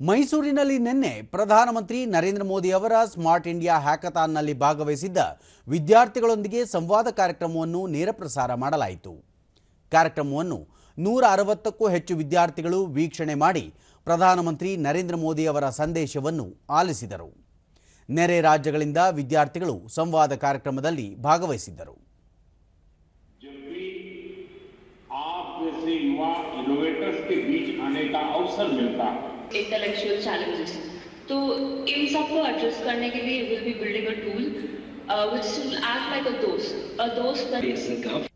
ಮೈಸೂರಿನಲ್ಲಿ ನಿನ್ನೆ ಪ್ರಧಾನಮಂತ್ರಿ ನರೇಂದ್ರ ಮೋದಿ ಅವರ ಸ್ಮಾರ್ಟ್ ಇಂಡಿಯಾ ಹ್ಯಾಕಥಾನ್ನಲ್ಲಿ ಭಾಗವಹಿಸಿದ್ದ ವಿದ್ಯಾರ್ಥಿಗಳೊಂದಿಗೆ ಸಂವಾದ ಕಾರ್ಯಕ್ರಮವನ್ನು ನೇರ ಪ್ರಸಾರ ಮಾಡಲಾಯಿತು ಕಾರ್ಯಕ್ರಮವನ್ನು ನೂರ ಅರವತ್ತಕ್ಕೂ ಹೆಚ್ಚು ವಿದ್ಯಾರ್ಥಿಗಳು ವೀಕ್ಷಣೆ ಮಾಡಿ ಪ್ರಧಾನಮಂತ್ರಿ ನರೇಂದ್ರ ಮೋದಿ ಅವರ ಸಂದೇಶವನ್ನು ಆಲಿಸಿದರು ನೆರೆ ರಾಜ್ಯಗಳಿಂದ ವಿದ್ಯಾರ್ಥಿಗಳು ಸಂವಾದ ಕಾರ್ಯಕ್ರಮದಲ್ಲಿ ಭಾಗವಹಿಸಿದ್ದರು जब भी आप जैसे युवा इनोवेटर्स के बीच आने का अवसर मिलता है इंटेलेक्चुअल चैलेंजेस तो इन सबको एड्रेस करने के लिए will be building a tool which will act like a दोस्त अ दोस्त that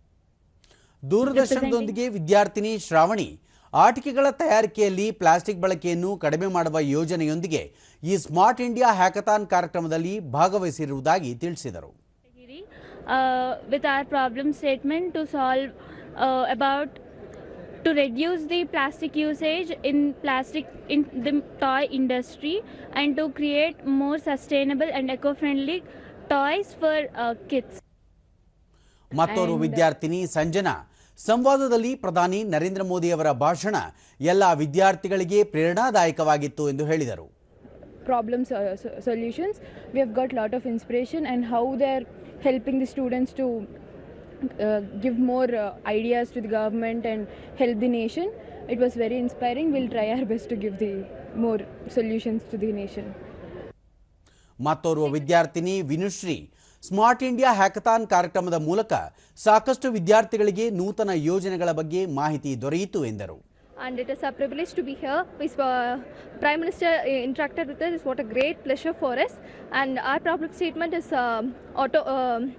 ದೂರದರ್ಶನದೊಂದಿಗೆ ವಿದ್ಯಾರ್ಥಿನಿ ಶ್ರಾವಣಿ ಆಟಿಕೆಗಳ ತಯಾರಿಕೆಯಲ್ಲಿ ಪ್ಲಾಸ್ಟಿಕ್ ಬಳಕೆಯನ್ನು ಕಡಿಮೆ ಮಾಡುವ ಯೋಜನೆಯೊಂದಿಗೆ ಈ ಸ್ಮಾರ್ಟ್ ಇಂಡಿಯಾ ಹ್ಯಾಕಥಾನ್ ಕಾರ್ಯಕ್ರಮದಲ್ಲಿ ಭಾಗವಹಿಸಿರುವುದಾಗಿ ತಿಳಿಸಿದರು category, uh, with our problem statement to solve uh, about to reduce the plastic usage in plastic in the toy industry and to create more sustainable and eco-friendly toys for uh, kids. ಮತ್ತೋರು ವಿದ್ಯಾರ್ಥಿನಿ ಸಂಜನಾ. ಸಂವಾದದಲ್ಲಿ ಪ್ರಧಾನಿ ನರೇಂದ್ರ ಮೋದಿ ಅವರ ಭಾಷಣ ಎಲ್ಲ ವಿದ್ಯಾರ್ಥಿಗಳಿಗೆ ಪ್ರೇರಣಾದಾಯಕವಾಗಿತ್ತು ಎಂದು ಹೇಳಿದರು. Problem solutions we have got lot of inspiration and how they are helping the students to uh, give more uh, ideas to the government and help the nation. It was very inspiring. We'll try our best to give the more solutions to the nation. ಮತ್ತೋರ್ವ ವಿದ್ಯಾರ್ಥಿನಿ ವಿನುಶ್ರೀ smart India hackathon ಕಾರ್ಯಕ್ರಮದ ಮೂಲಕ ಸಾಕಷ್ಟು ವಿದ್ಯಾರ್ಥಿಗಳಿಗೆ ನೂತನ ಯೋಜನೆಗಳ ಬಗ್ಗೆ ಮಾಹಿತಿ ದೊರೆಯಿತು ಎಂದರು and it is a privilege to be here. We, uh, Prime Minister uh, interacted with us. It's what a great pleasure for us. And our problem statement is um, auto um,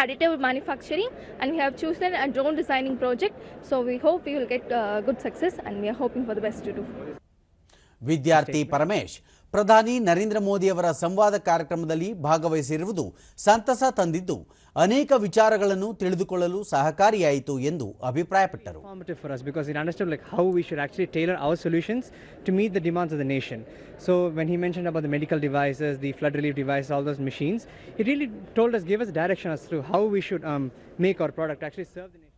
additive manufacturing, and we have chosen a drone designing project. So we hope we will get uh, good success, and we are hoping for the best to do. ವಿದ್ಯಾರ್ಥಿ ಪರಮೇಶ್ ಪ್ರಧಾನಿ ನರೇಂದ್ರ ಮೋದಿ ಅವರ ಸಂವಾದ ಕಾರ್ಯಕ್ರಮದಲ್ಲಿ ಭಾಗವಹಿಸಿರುವುದು ಸಂತಸ ತಂದಿದ್ದು ಅನೇಕ ವಿಚಾರಗಳನ್ನು ತಿಳಿದುಕೊಳ್ಳಲು ಸಹಕಾರಿಯಾಯಿತು ಎಂದು ಅಭಿಪ್ರಾಯಪಟ್ಟರು nation. So when he mentioned about the medical devices, the flood relief devices, all those machines, he really told us, gave us direction as to how we should um, make our product actually serve the